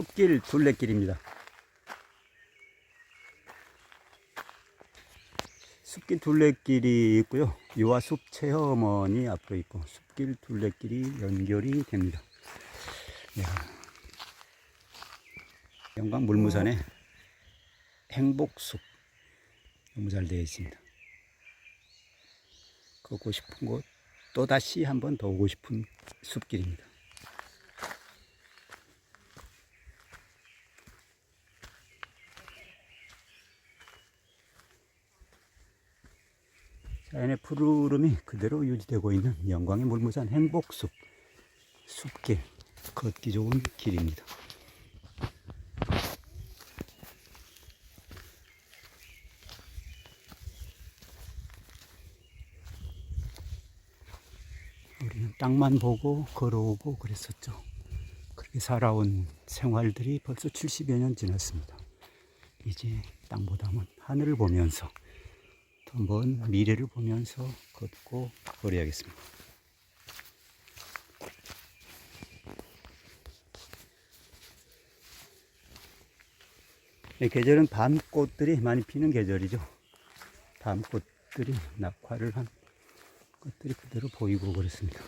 숲길 둘레길입니다. 숲길 둘레길이 있고요. 유아숲 체험원이 앞으로 있고 숲길 둘레길이 연결이 됩니다. 야. 영광 물무산에 행복숲 너무 잘 되어 있습니다. 걷고 싶은 곳 또다시 한 번 더 오고 싶은 숲길입니다. 자연의 푸르름이 그대로 유지되고 있는 영광의 물무산 행복숲 숲길 걷기 좋은 길입니다. 우리는 땅만 보고 걸어오고 그랬었죠. 그렇게 살아온 생활들이 벌써 70여 년 지났습니다. 이제 땅보다는 하늘을 보면서 더먼 미래를 보면서 걷고 걸어야겠습니다. 이 계절은 밤꽃들이 많이 피는 계절이죠. 밤꽃들이 낙화를 한 것들이 그대로 보이고 그렇습니다.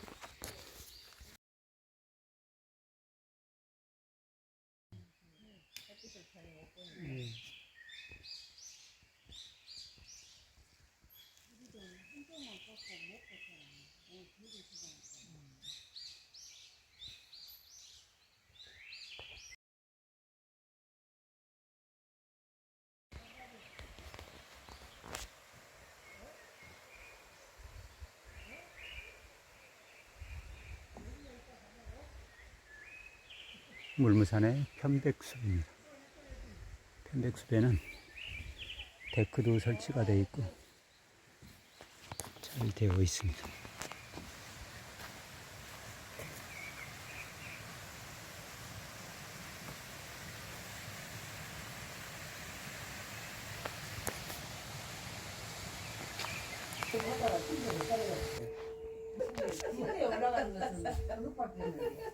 물무산의 편백숲입니다. 편백숲에는 데크도 설치가 되어 있고 잘 되어 있습니다. 시간에 올라가는 그것밖에 없는데.